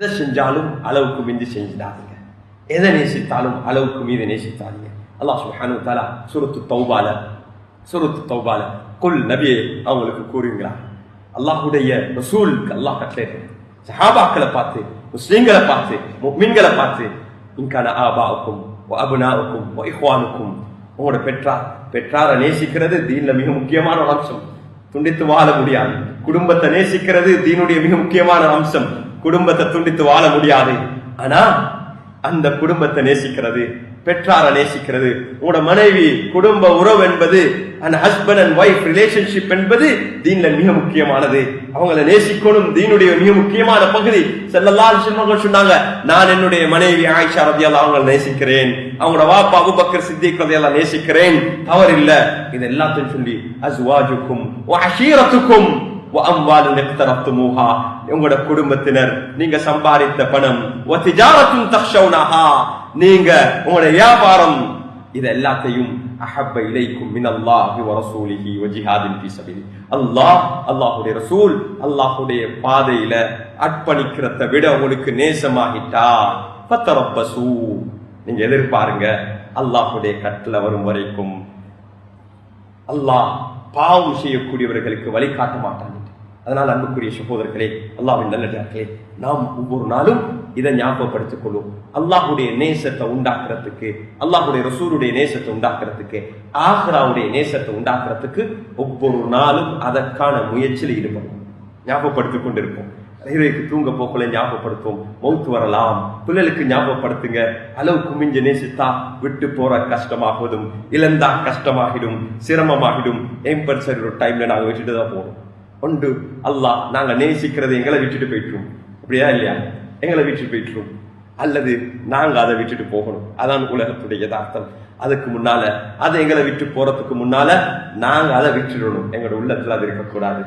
எதை செஞ்சாலும் அளவுக்கு மிஞ்சி செஞ்சிடாதீங்க. எதை நேசித்தாலும் அளவுக்கு மீது நேசித்தாதீங்க அல்லாஹ் சுஹானு தாலா சுருத்து தௌபால சுருத்து தௌபால குல் நபியே அவங்களுக்கு கூறுகிறார். அல்லாஹுடைய ரசூலுக்கு அல்லாஹ் கட்டளை சஹாபாக்களை பார்த்து முஸ்லீம்களை பார்த்து முஃமின்களை பார்த்து இன்கான ஆபாவுக்கும் அபுனாவுக்கும் இஹ்வானுக்கும் உங்களோட பெற்றார் பெற்றாரை நேசிக்கிறது தீன்ல மிக முக்கியமான ஒரு அம்சம். துண்டித்து வாழ முடியாது. குடும்பத்தை நேசிக்கிறது தீனுடைய மிக முக்கியமான அம்சம். குடும்பத்தை துண்டித்து வாழ முடியாது. ஆனா அந்த குடும்பத்தை நேசிக்கிறது பெற்றாரை நேசிக்கிறது. உங்களோட மனைவி குடும்ப உறவு என்பது and husband and wife relationship என்பது தீன்ல மிக முக்கியமானது. அவங்கள நேசிக்கணும் தீனுடைய மிக முக்கியமான பகுதி செல்லலாம் சொன்னாங்க நான் என்னுடைய மனைவி ஆயிஷா ரதியால அவங்களை நேசிக்கிறேன். அவங்களோட வாப்பா அபுபக்கர் சித்திக் ரதியால நேசிக்கிறேன். தவறு இல்லை இது எல்லாத்தையும் சொல்லி அஸ்வாஜுக்கும் அஷீரத்துக்கும் உங்களோட குடும்பத்தினர் நீங்க சம்பாதித்த பணம். நீங்க உங்களோட வியாபாரம். இது எல்லாத்தையும் அஹப்ப இலைக்கும் மின் அல்லாஹி வரசூலிஹி வஜிஹாதின் ஃபி சபீலி. அல்லாஹ் அல்லாஹ்வுடைய ரசூல் அல்லாஹ்வுடைய பாதையில அர்ப்பணிக்கிறத விட உங்களுக்கு நேசமாகிட்டா. பத்தரப்பசு நீங்க எதிர்பாருங்க அல்லாஹ்வுடைய கட்டில் வரும் வரைக்கும். அல்லாஹ் பாவம் செய்யக்கூடியவர்களுக்கு வழிகாட்ட மாட்டாங்க அதனால் அன்புக்குரிய சகோதரர்களே அல்லாவின் நல்லே நாம் ஒவ்வொரு நாளும் இதை ஞாபகப்படுத்திக் கொள்வோம். அல்லாஹுடைய நேசத்தை உண்டாக்குறதுக்கு அல்லாஹுடைய ரசூருடைய நேசத்தை உண்டாக்குறதுக்கு ஆஹ்ராவுடைய நேசத்தை உண்டாக்குறதுக்கு ஒவ்வொரு நாளும் அதற்கான முயற்சியில் ஈடுபடும் ஞாபகப்படுத்திக் கொண்டிருப்போம். இரவுக்கு தூங்க போக்குல ஞாபகப்படுத்துவோம். மௌத்து வரலாம். பிள்ளைகளுக்கு ஞாபகப்படுத்துங்க. அளவுக்கு மிஞ்ச நேசித்தா விட்டு போற கஷ்டமாகுதும் இழந்தா கஷ்டமாகிடும் சிரமமாகிடும். எம்பர்சரி ஒரு டைம்ல நாங்கள் விட்டுட்டு தான் போறோம் உண்டு. அல்லாஹ் நாங்கள் நேசிக்கிறதை எங்களை விட்டுட்டு போயிட்டுரும் அப்படியா இல்லையா? எங்களை விட்டுட்டு போயிட்டுரும் அல்லது நாங்கள் அதை விட்டுட்டு போகணும். அதான் உலகத்துடைய யதார்த்தம். அதுக்கு முன்னால அதை எங்களை விட்டு போறதுக்கு முன்னால நாங்கள் அதை விட்டுடணும். எங்களோட உள்ளத்தில் அது இருக்கக்கூடாது.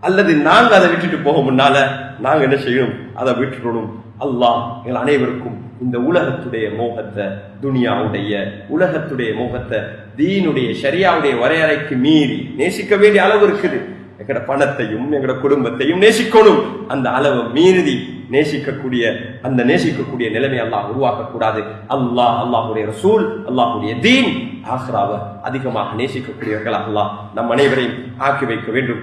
அல்லது நாங்கள் அதை விட்டுட்டு போக முன்னால நாங்கள் என்ன செய்யணும்? அதை விட்டுடணும். அல்லாஹ் எங்கள் அனைவருக்கும் இந்த உலகத்துடைய மோகத்தை துனியாவுடைய உலகத்துடைய மோகத்தை தீனுடைய சரியாவுடைய வரையறைக்கு மீறி நேசிக்க வேண்டிய அளவு இருக்குது. எங்கட பணத்தையும் எங்கட குடும்பத்தையும் நேசிக்கணும். அந்த அளவு மீறி நேசிக்கக்கூடிய அந்த நேசிக்கக்கூடிய நிலைமை அல்லாஹ் உருவாக்கக்கூடாது. அல்லாஹ் அல்லாஹுடைய ரசூல் அல்லாஹுடைய தீன். ஆஹ்ராவை அதிகமாக நேசிக்கக்கூடியவர்கள் அல்லாஹ் நம் அனைவரையும் ஆக்கி வைக்க வேண்டும்.